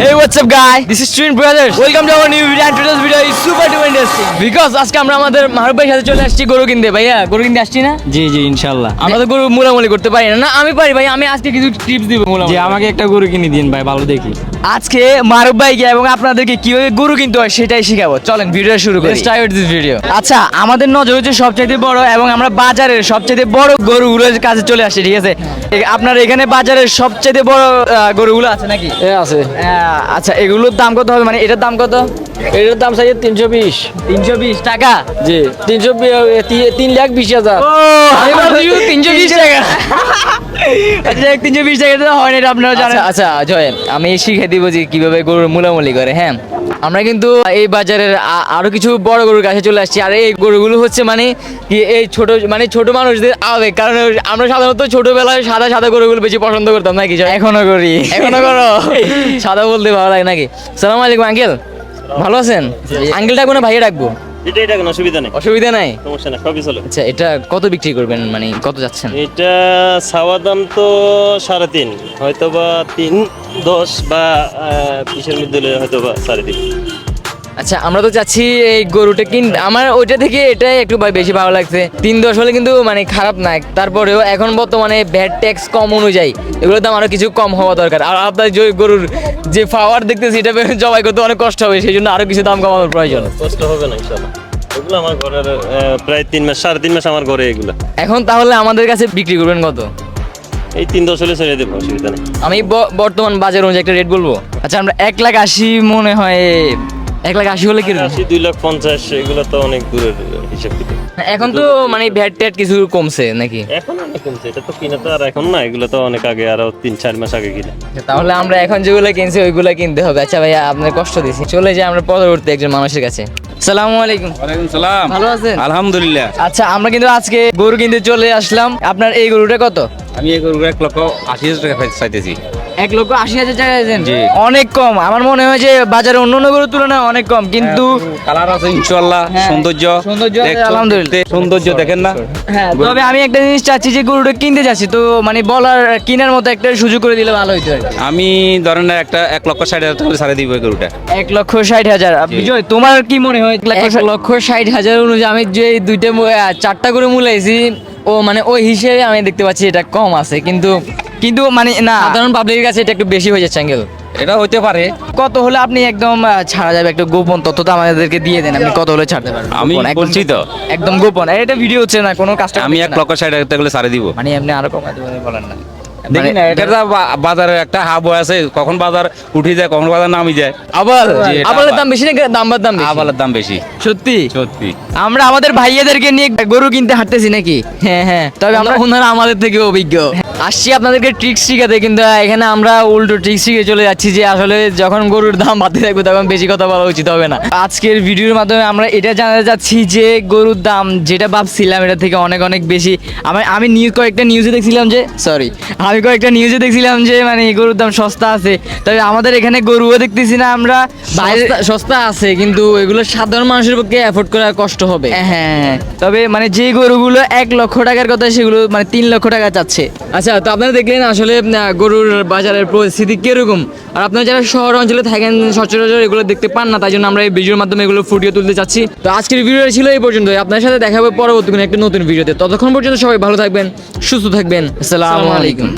Hey, what's up, guy? This is Twin Brothers. Welcome to our new video. And today's video is super duper interesting. Because আজকে আমরা আমাদের মারুফ ভাইয়ের সাথে চলে আসছি গরু কিনতে ভাইয়া গরু কিনতে আসছি না জি জি ইনশাল্লাহ আমরা তো গরু মুলামুলি করতে পারি না না আমি পারি ভাই আমি আজকে কিছু টিপস দিব জি মুলামুলি আমাকে একটা গরু কিনে দিন ভাই ভালো দেখি আজকে মারুফ ভাইকে এবং আপনাদেরকে কীভাবে গরু কিনতে হয় সেটাই শিখাবো। চলেন ভিডিও শুরু করি। স্টার্ট দিস ভিডিও আচ্ছা আমাদের নজর হচ্ছে সবচেয়ে বড় এবং আমরা বাজারের সবচেয়ে বড় গরুগুলোর কাছে চলে আসছি ঠিক আছে? আপনার এখানে বাজারের সবচেয়ে বড় গরুগুলো আছে নাকি? আছে। আচ্ছা এগুলোর দাম কত হবে? মানে এটার দাম কত? এটার দাম চাই তিনশো বিশ। তিনশো বিশ টাকা? জি তিনশো তিন লাখ বিশ হাজার। তিনশো বিশ টাকা। আচ্ছা তিনশো বিশ টাকা তো হয় না আপনারা জানেন। আচ্ছা জয় আমি শিখে দিব যে কীভাবে গরুর মূলামূলি করে হ্যাঁ? আমরা কিন্তু এই বাজারের আরও কিছু বড় গরুর কাছে চলে আসছি আর এই গরুগুলো হচ্ছে মানে কি এই ছোট মানে ছোট মানুষদের আবেগ কারণ আমরা সাধারণত ছোটবেলায় সাদা সাদা গরুগুলো বেশি পছন্দ করতাম নাকি? এখনও করি। এখনও করো? সাদা বলতে ভালো লাগে নাকি? সালাম আলাইকুম আঙ্কেল। ভালো আছেন? আঙ্কেল ডাকবো না ভাইয়া ডাকবো? এটাই এটা কোনো অসুবিধা নেই। অসুবিধা নাই? সমস্যা না সবই চলে। আচ্ছা এটা কত বিক্রি করবেন? মানে কত যাচ্ছেন? এটা ছাওয়া দাম তো সাড়ে তিন হয়তো বা তিন দশ বা বিশের মধ্যে হলে হয়তো বা সাড়ে তিন। আচ্ছা আমরা তো চাচ্ছি এই গরুটা কিন আমার ওইটা থেকে এটাই একটু বেশি ভালো লাগছে। তিন দশ হলে কিন্তু মানে খারাপ না। তারপরেও এখন বর্তমানে ভ্যাট ট্যাক্স কম অনুযায়ী এগুলোর দাম আরও কিছু কম হওয়া দরকার। আর আপনার যে গরুর যে পাওয়ার দেখতেছি এটা জবাই করতে অনেক কষ্ট হবে সেই জন্য আরও কিছু দাম কমানোর প্রয়োজন। কষ্ট হবে না এগুলো আমার ঘরের প্রায় তিন মাস সাড়ে তিন মাস আমার ঘরে এগুলো। এখন তাহলে আমাদের কাছে বিক্রি করবেন কত? এই তিন দশ হলে ছেড়ে দেবো অসুবিধা নেই। আমি বর্তমান বাজার অনুযায়ী একটা রেট বলব। আচ্ছা আমরা এক লাখ আশি মনে হয় এক লাখ আশি হলে কি আশি দুই লাখ পঞ্চাশ এগুলো তো অনেক দূরের হিসাব থেকে এখন তো মানে ভ্যাট ট্যাট কিছু কমছে নাকি? এখন অনেক কমছে এটা তো কিনা তো আর এখন না এগুলো তো অনেক আগে আরও তিন চার মাস আগে কিনা। তাহলে আমরা এখন যেগুলো কিনছি ওইগুলো কিনতে হবে। আচ্ছা ভাইয়া আপনার কষ্ট দিছি। চলে যাই আমরা পরবর্তী একজন মানুষের কাছে। সালামু আলাইকুম। ওয়ালাইকুম সালাম। ভালো আছেন? আলহামদুলিল্লাহ। আচ্ছা আমরা কিন্তু আজকে গরু কিনতে চলে আসলাম। আপনার এই গরুটা কত? আমি এই গরু এক লক্ষ আশি হাজার টাকা চাইতেছি। এক লক্ষ আশি হাজার টাকা দিয়েছেন। অনেক কম। আমার মনে হয় যে বাজারে অন্য অন্য তুলনায় অনেক কম। কিন্তু কালার আছে ইনশাল্লাহ হ্যাঁ, সৌন্দর্য। সৌন্দর্য আলহামদুলিল্লাহ। সৌন্দর্য দেখেন না? হ্যাঁ তবে আমি একটা জিনিস চাচ্ছি যে গরুটা কিনতে যাচ্ছি। তো মানে বলার কেনার মতো একটা সুযোগ করে দিলে ভালো কি। আমি ধরেন না একটা এক লক্ষ ষাট হাজার টাকা ছাড়ে দিব গরুটা। এক লক্ষ ষাট হাজার। বিজয় তোমার কি মনে হয়? এক লক্ষ ষাট হাজার অনুযায়ী আমি যে এই দুইটা চারটা করে মূলাইছি ও মানে ওই হিসেবে আমি দেখতে পাচ্ছি এটা কম আছে। কিন্তু কিন্তু মানে না। সাধারণ পাবলিকের কাছে এটা একটু বেশি হয়ে যাচ্ছে অ্যাঙ্গেল এটা হতে পারে। কত হলে আপনি একদম ছাড়া যাবে? একটা গোপন তথ্য তো আমাদেরকে দিয়ে দেন। আপনি কত হলে ছাড়তে পারবেন? আমি বলছি তো। একদম গোপন। এটা ভিডিও হচ্ছে না কোনো কাস্টমার আমি এক লক্ষ ষাট হাজার টাকা করে ছাড়ে দিব। মানে আপনি আরও কমাতে বলেন না। দেখি না মানে- এটা বাজারে একটা হাব আছে কখন বাজার উঠে যায় কখন বাজার নামি যায়। আবার আবালের দাম বেশি না দাম আবালের দাম বেশি। সত্যি? সত্যি। আমরা আমাদের ভাইয়াদেরকে নিয়ে গরু কিনতে হাঁটতেছি নাকি? হ্যাঁ হ্যাঁ। তবে আমরা ওনারা আমাদের থেকে অভিজ্ঞ। আসছি আপনাদেরকে ট্রিক্স শিখাতে কিন্তু এখানে আমরা উল্টো ট্রিক্স শিখে চলে যাচ্ছি যে আসলে যখন গরুর দাম বাড়তে থাকবে তখন বেশি কথা বলা উচিত হবে না। আজকের ভিডিওর মাধ্যমে আমরা এটা জানাতে যাচ্ছি যে গরুর দাম যেটা ভাবছিলাম এটা থেকে অনেক অনেক বেশি। আমি আমি নিউজ কয়েকটা নিউজে দেখছিলাম যে সরি আমি কয়েকটা নিউজে দেখছিলাম যে মানে গরুর দাম সস্তা আছে। তবে আমাদের এখানে গরুও দেখতেছি না আমরা। বাইরে সস্তা আছে কিন্তু এগুলো সাধারণ মানুষের পক্ষে অ্যাফোর্ড করা কষ্ট হবে। হ্যাঁ তবে মানে যে গরুগুলো এক লক্ষ টাকার কথা সেগুলো মানে তিন লক্ষ টাকা চাচ্ছে। আচ্ছা তো আপনারা দেখলেন আসলে গরুর বাজারের পরিস্থিতি কীরকম? আর আপনারা যারা শহর অঞ্চলে থাকেন সচরাচর এগুলো দেখতে পান না তাই জন্য আমরা এই ভিডিওর মাধ্যমে এগুলো ফুটিয়ে তুলতে চাচ্ছি। তো আজকের ভিডিওটা ছিল এই পর্যন্ত আপনার সাথে দেখা হবে পরবর্তী কোনো একটা নতুন ভিডিওতে ততক্ষণ পর্যন্ত সবাই ভালো থাকবেন সুস্থ থাকবেন। আসসালামু আলাইকুম।